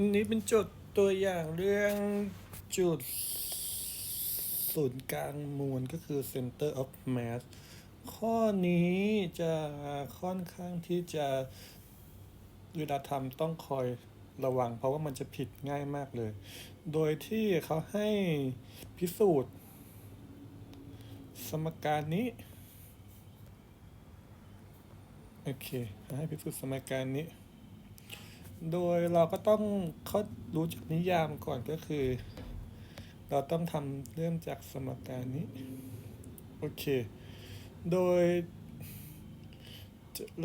นี่เป็นจทย์ตัวอย่างเรื่องจุดศูนย์กลางมวลก็คือ center of mass ข้อนี้จะค่อนข้างที่จะเวลาทำต้องคอยระวัง เพราะว่ามันจะผิดง่ายมากเลย โดยที่เขาให้พิสูจน์ สมการนี้ โอเค ให้พิสูจน์สมการนี้ โดยเราก็ต้องเขารู้จักนิยามก่อนก็คือ เราต้องทำเริ่มจากสมการนี้ โอเค โดย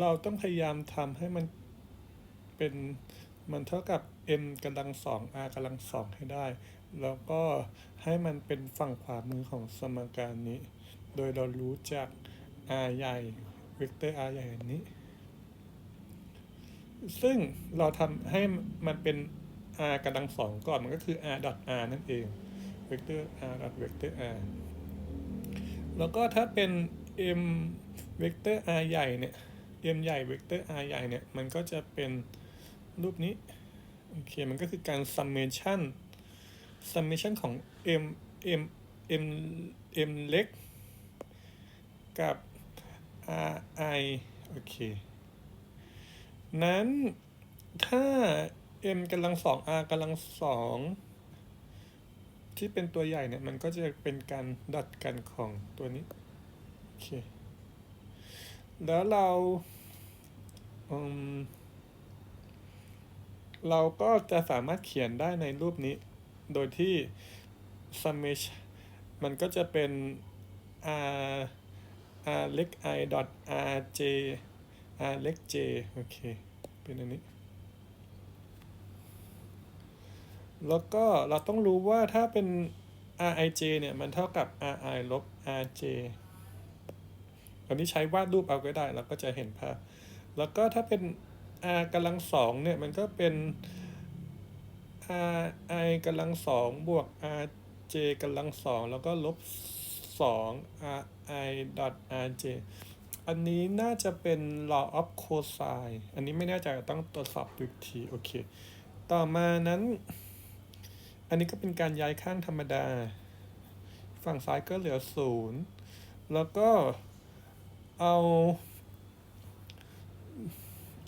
เราต้องพยายามทำให้มันเป็นมันเท่ากับ m กำลังสอง r กำลังสองให้ได้ แล้วก็ให้มันเป็นฝั่งขวามือของสมการนี้ โดยเรารู้จัก r ใหญ่ เวกเตอร์ r ใหญ่นี้ ซึ่งเราทำให้มันเป็น r กำลังสองก่อนมันก็คือ r dot r นั่นเองเวกเตอร์ r dot เวกเตอร์ r แล้วก็ถ้าเป็น m เวกเตอร์ r ใหญ่เนี่ย m ใหญ่เวกเตอร์ r ใหญ่เนี่ย มันก็จะเป็นรูปนี้ โอเค มันก็คือการ summation summation ของ m m m m เล็กกับ r i โอเค นั้นถ้า m กำลังสอง r กำลังสองที่เป็นตัวใหญ่เนี่ย มันก็จะเป็นการดัดกันของตัวนี้ โอเค แล้วเราอืมเราก็จะสามารถเขียนได้ในรูปนี้ โดยที่ summation มันก็จะเป็น r r เล็ก i dot r j r เล็ก j โอเค เป็นอันนี้ แล้วก็เราต้องรู้ว่าถ้าเป็น rij เนี่ย มันเท่ากับ ri ลบ rj อันนี้ใช้วาดรูปเอาก็ได้ เราก็จะเห็นภาพ แล้วก็ถ้าเป็น r กำลังสองเนี่ย มันก็เป็น r i กำลังสองบวก r j กำลังสองแล้วก็ลบสอง r i dot r j อันนี้น่าจะเป็น law of cosine อันนี้ไม่แน่ใจต้องตรวจสอบดูอีกที โอเค ต่อมานั้น อันนี้ก็เป็นการย้ายข้างธรรมดา ฝั่งซ้ายก็เหลือศูนย์แล้วก็เอา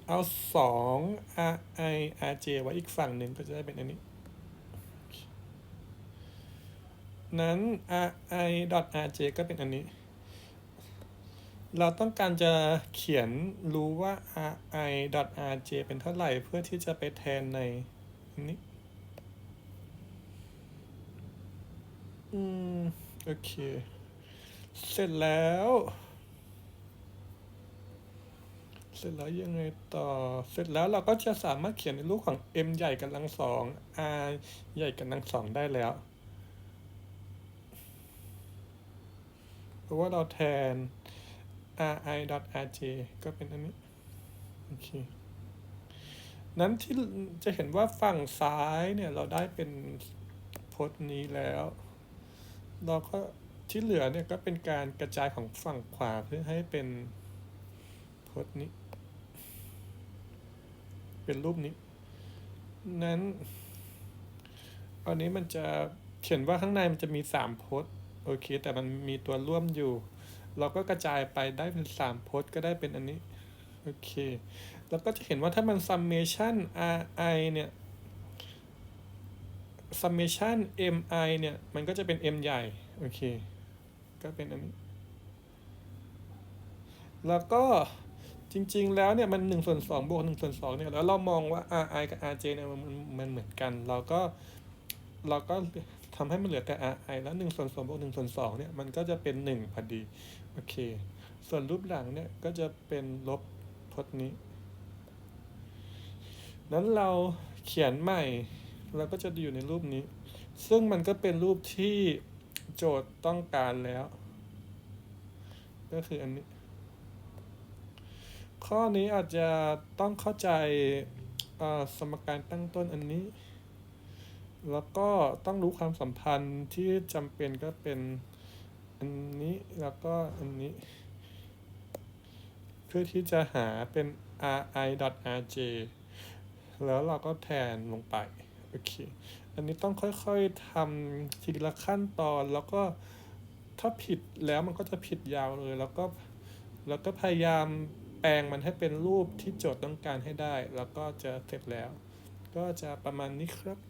เอาสอง r i r j ไว้อีกฝั่งหนึ่งก็จะได้เป็นอันนี้ นั้น r i dot r j ก็เป็นอันนี้ เราต้องการจะเขียนรู้ว่า r i dot r j เป็นเท่าไหร่เพื่อที่จะไปแทนในนี้ อืม โอเค เสร็จแล้ว เสร็จแล้วยังไงต่อ เสร็จแล้วเราก็จะสามารถเขียนในรูปของ m ใหญ่กำลังสอง r ใหญ่กำลังสองได้แล้ว เพราะว่าเราแทน ri.rj ก็เป็นอันนี้ โอเค นั้นที่จะเห็นว่าฝั่งซ้ายเนี่ยเราได้เป็นพจน์นี้แล้ว เราก็ที่เหลือเนี่ยก็เป็นการกระจายของฝั่งขวาเพื่อให้เป็นพจน์นี้ เป็นรูปนี้ นั้นอันนี้มันจะเขียนว่าข้างในมันจะมีสามพจน์ โอเค แต่มันมีตัวร่วมอยู่ เราก็กระจายไปได้เป็นสามพจน์ก็ได้เป็นอันนี้ โอเค แล้วก็จะเห็นว่าถ้ามัน summation ri เนี่ย summation mi เนี่ย มันก็จะเป็น m ใหญ่ โอเค ก็เป็นอันนี้ แล้วก็จริง ๆ แล้วเนี่ยมัน1ส่วน2บวก1ส่วน2เนี่ยแล้วเรามองว่า ri กับ rj เนี่ยมันมันเหมือนกัน เราก็เราก็ ทำให้มันเหลือแต่ ri แล้ว1ส่วน2บวก1ส่วน2เนี่ยมันก็จะเป็น 1 พอดีโอเค ส่วนรูปหลังเนี่ยก็จะเป็นลบพจน์นี้ นั้นเราเขียนใหม่เราก็จะอยู่ในรูปนี้ ซึ่งมันก็เป็นรูปที่โจทย์ต้องการแล้ว ก็คืออันนี้ ข้อนี้อาจจะต้องเข้าใจสมการตั้งต้นอันนี้ แล้วก็ต้องรู้ความสัมพันธ์ที่จำเป็นก็เป็นอันนี้แล้วก็อันนี้ เพื่อที่จะหาเป็น ri.rj แล้วเราก็แทนลงไป โอเค อันนี้ต้องค่อยๆทำทีละขั้นตอนแล้วก็ถ้าผิดแล้วมันก็จะผิดยาวเลย แล้วก็แล้วก็พยายามแปลงมันให้เป็นรูปที่โจทย์ต้องการให้ได้ แล้วก็จะเสร็จแล้ว ก็จะประมาณนี้ครับ